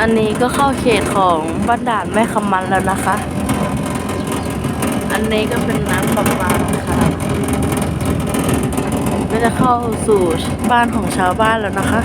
อันนี้ก็เข้าเขตของบ้านด่านแม่คำมันแล้วนะคะ อันนี้ก็เป็นน้ำประปาค่ะก็จะเข้าสู่บ้านของชาวบ้านแล้วนะคะ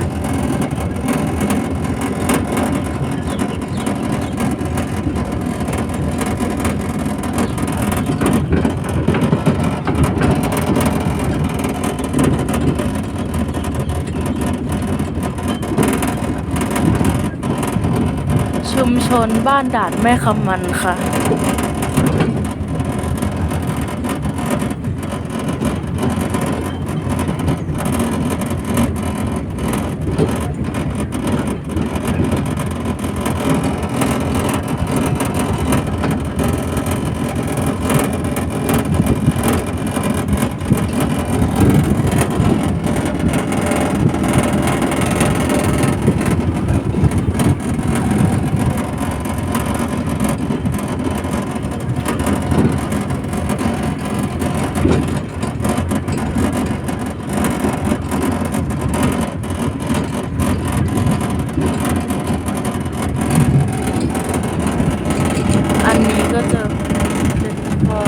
ชุมชนบ้านด่านแม่คำมันค่ะ อันนี้ก็จะเป็นพอ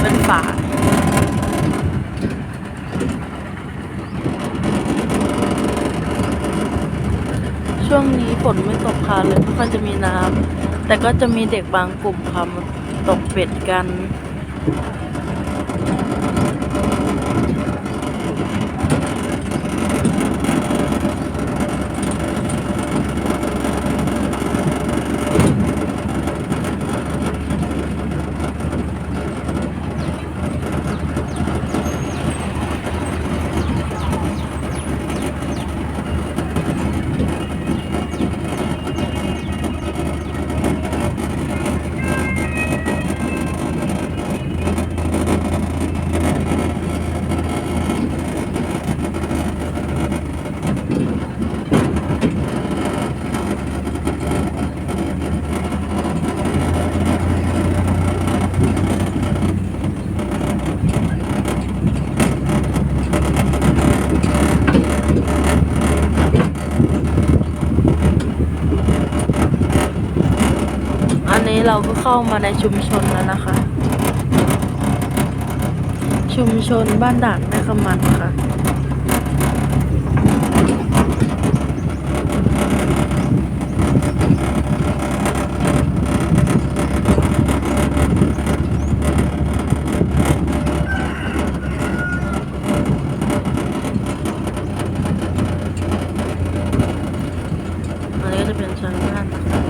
เป็นฝา ช่วงนี้ฝนไม่ตกค่ะเลยไม่ค่อยจะมีน้ำแต่ก็จะมีเด็กบางกลุ่มค่ะตกเป็ดกัน เราก็เข้ามาในชุมชนแล้วนะคะ ชุมชนบ้านด่านแม่ขมันค่ะ อันนี้ก็จะเป็นชั้นบ้านนะคะ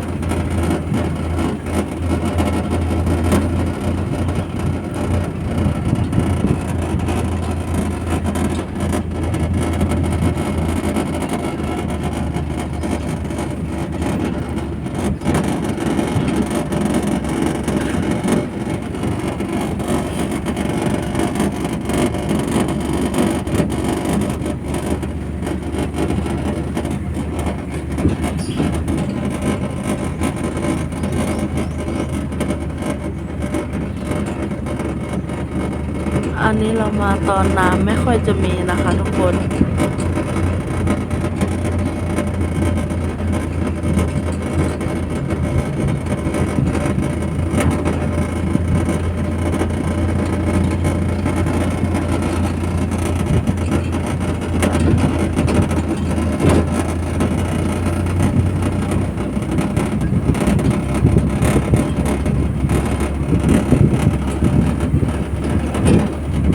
อันนี้เรามาตอนน้ำไม่ค่อยจะมีนะคะทุกคน